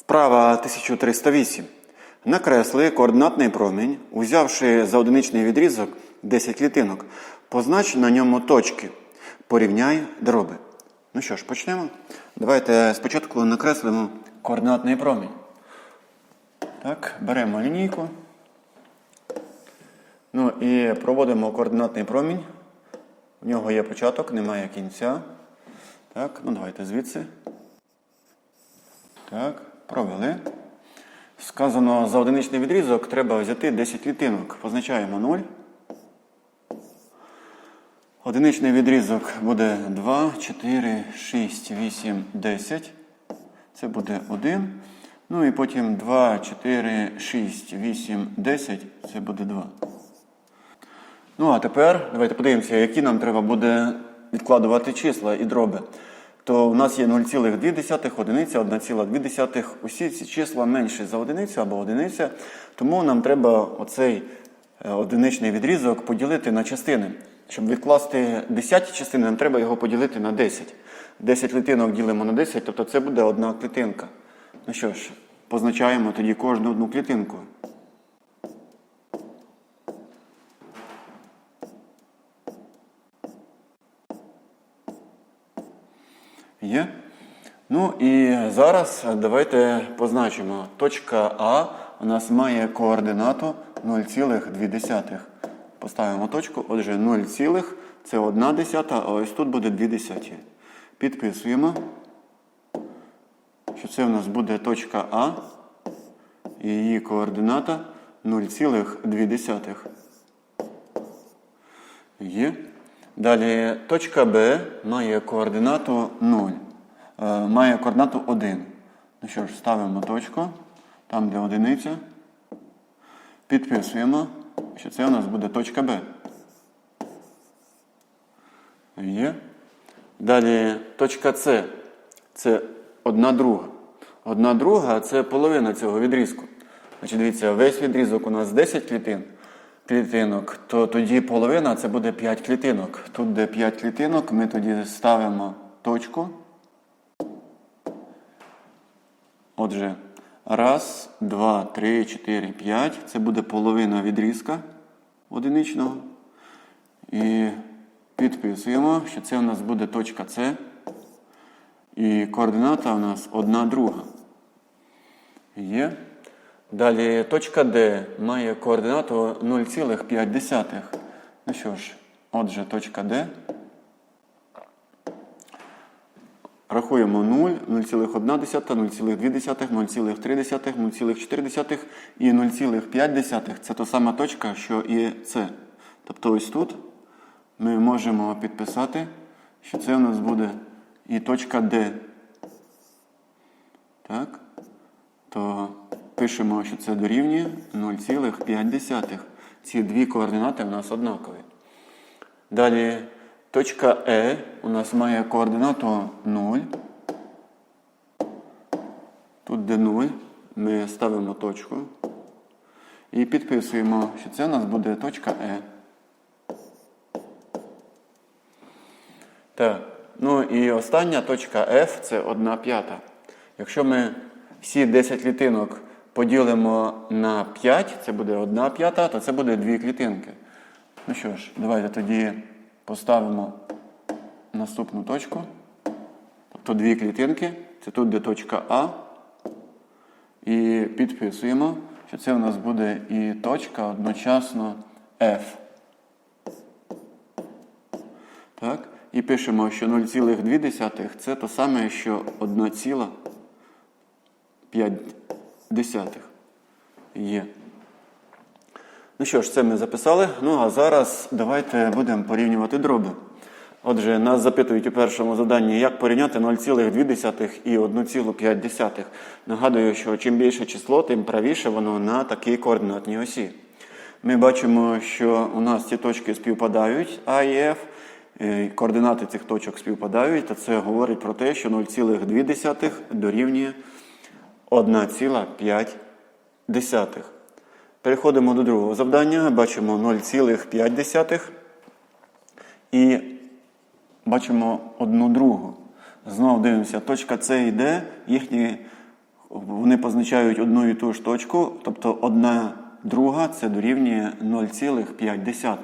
Вправа 1308. Накресли координатний промінь, узявши за одиничний відрізок 10 клітинок. Познач на ньому точки. Порівняй дроби. Ну що ж, почнемо. Давайте спочатку накреслимо координатний промінь. Так, беремо лінійку. Ну і проводимо координатний промінь. У нього є початок, немає кінця. Так, ну давайте звідси. Так, провели. Сказано, за одиничний відрізок треба взяти 10 клітинок. Позначаємо 0. Одиничний відрізок буде 2, 4, 6, 8, 10. Це буде 1. Ну і потім 2, 4, 6, 8, 10. Це буде 2. Ну, а тепер давайте подивимося, які нам треба буде відкладувати числа і дроби. То у нас є 0,2, одиниця, 1,2. Усі ці числа менші за одиницю або одиниця. Тому нам треба оцей е, одиничний відрізок поділити на частини. Щоб відкласти 10 частини, нам треба його поділити на 10. 10 клітинок ділимо на 10, тобто це буде одна клітинка. Ну що ж, позначаємо тоді кожну одну клітинку. Є. Ну і зараз давайте позначимо. Точка А у нас має координату 0,2. Поставимо точку. Отже, 0, це 1 десята, а ось тут буде 2 десяті. Підписуємо, що це у нас буде точка А. І її координата 0,2. Є. Далі точка Б має координату 0. Е, має координату 1. Ну що ж, ставимо точку, там де одиниця. Підписуємо, що це у нас буде точка Б. Є. Далі точка С. Це одна друга. Одна друга це половина цього відрізку. Значить, дивіться, весь відрізок у нас 10 клітин клітинок, то тоді половина це буде 5 клітинок. Тут, де 5 клітинок, ми тоді ставимо точку. Отже, раз, два, три, чотири, п'ять. Це буде половина відрізка одиничного. І підписуємо, що це у нас буде точка С. І координата у нас одна друга. Є. Далі точка D має координату 0,5. Ну що ж, отже, точка D. Рахуємо 0, 0,1, 0,2, 0,3, 0,4 і 0,5 це та сама точка, що і С. Тобто ось тут ми можемо підписати, що це у нас буде і точка D. Так? Пишемо, що це дорівнює 0,5. Ці дві координати у нас однакові. Далі точка Е у нас має координату 0. Тут де 0, ми ставимо точку. І підписуємо, що це у нас буде точка Е. Так. Ну і остання точка F це 1 п'ята. Якщо ми всі 10 клітинок поділимо на 5, це буде 1 п'ята, то це буде 2 клітинки. Ну що ж, давайте тоді поставимо наступну точку. Тобто 2 клітинки. Це тут де точка А. І підписуємо, що це у нас буде і точка одночасно F. Так? І пишемо, що 0,2 це те саме, що 1,5 є. Ну що ж, це ми записали. Ну а зараз давайте будемо порівнювати дроби. Отже, нас запитують у першому заданні, як порівняти 0,2 і 1,5. Нагадую, що чим більше число, тим правіше воно на такій координатній осі. Ми бачимо, що у нас ці точки співпадають А і F. Е, Координати цих точок співпадають, та це говорить про те, що 0,2 дорівнює 1,5. Переходимо до другого завдання. Бачимо 0,5 і бачимо одну другу. Знову дивимося, точка С і Д, їхні вони позначають одну і ту ж точку, тобто одна друга це дорівнює 0,5.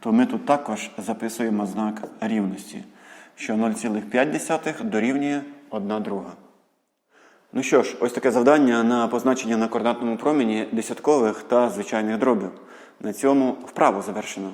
То ми тут також записуємо знак рівності, що 0,5 дорівнює 1 друга. Ну що ж, ось таке завдання на позначення на координатному промені десяткових та звичайних дробів. На цьому вправо завершено.